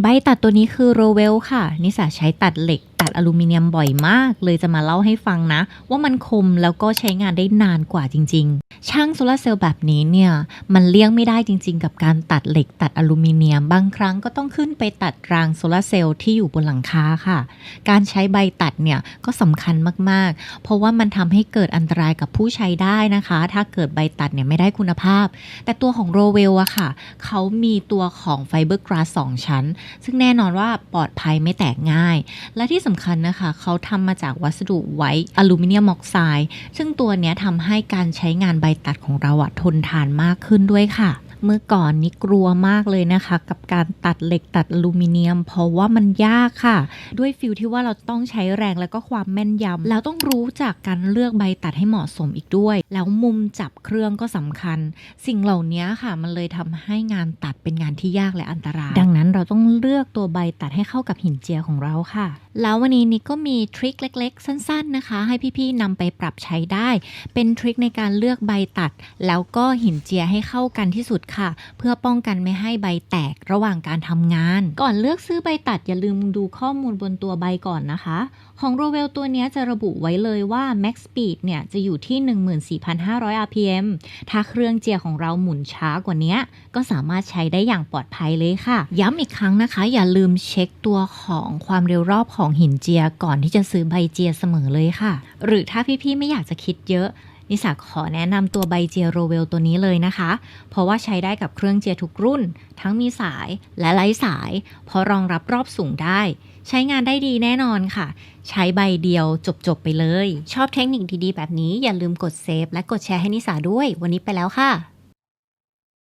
ใบตัดตัวนี้คือโรเวลค่ะ นิสาใช้ตัดเหล็ก ตัดอลูมิเนียมบ่อยมาก เลยจะมาเล่าให้ฟังนะ ว่ามันคมแล้วก็ใช้งานได้นานกว่าจริง ช่างโซลาร์เซลล์แบบนี้เนี่ย มันเลี่ยงไม่ได้จริงๆ กับการตัดเหล็กตัดอลูมิเนียม บางครั้งก็ต้องขึ้นไปตัดรางโซลาร์เซลล์ที่อยู่บนหลังคาค่ะ การใช้ใบตัดเนี่ยก็สำคัญมากๆ เพราะว่ามันทำให้เกิดอันตรายกับผู้ใช้ได้นะคะ ถ้าเกิดใบตัดเนี่ยไม่ได้คุณภาพ แต่ตัวของโรเวลอะค่ะ เขามีตัวของไฟเบอร์กราสสองชั้น ซึ่งแน่นอนว่าปลอดภัยไม่แตกง่าย และที่สำคัญนะคะ เขาทำมาจากวัสดุไว้อลูมิเนียมออกไซด์ซึ่งตัวเนี้ยทำให้การใช้งานใบตัดของเราอะทนทานมากขึ้นด้วยค่ะ เมื่อก่อนนี้กลัวมากเลยนะคะ กับการตัดเหล็กตัดอลูมิเนียม เพราะว่ามันยากค่ะ ด้วยฟิลที่ว่าเราต้องใช้แรงแล้วก็ความแม่นยำแล้วต้องรู้จักการเลือกใบตัดให้เหมาะสมอีกด้วย แล้วมุมจับเครื่องก็สำคัญ สิ่งเหล่านี้ค่ะ มันเลยทำให้งานตัดเป็นงานที่ยากและอันตราย ดังนั้นเราต้องเลือกตัวใบตัดให้เข้ากับหินเจียของเราค่ะแล้ววันนี้นิกก็มีทริคเล็ก ๆ สั้น ๆนะคะ ให้พี่ๆนำไปปรับใช้ได้ เป็นทริคในการเลือกใบตัด แล้วก็หินเจียให้เข้ากันที่สุดค่ะ เพื่อป้องกันไม่ให้ใบแตกระหว่างการทำงาน ก่อนเลือกซื้อใบตัดอย่าลืมดูข้อมูลบนตัวใบก่อนนะคะ ของโรเวลตัวนี้จะระบุไว้เลยว่า max speed เนี่ยจะอยู่ที่ 14,500 rpm ถ้าเครื่องเจียของเราหมุนช้ากว่านี้ก็สามารถใช้ได้อย่างปลอดภัยเลยค่ะ ย้ำอีกครั้งนะคะ อย่าลืมเช็คตัวของความเร็วรอบของหินเจียก่อนที่จะซื้อใบเจียเสมอเลยค่ะ หรือถ้าพี่ๆไม่อยากจะคิดเยอะ นิสาขอแนะนำตัวใบเจียโรเวลตัวนี้เลยนะคะ เพราะว่าใช้ได้กับเครื่องเจียทุกรุ่น ทั้งมีสายและไร้สาย เพราะรองรับรอบสูงได้ ใช้งานได้ดีแน่นอนค่ะ ใช้ใบเดียวจบๆไปเลย ชอบเทคนิคดีๆ แบบนี้อย่าลืมกดเซฟและกดแชร์ให้นิสาด้วย วันนี้ไปแล้วค่ะ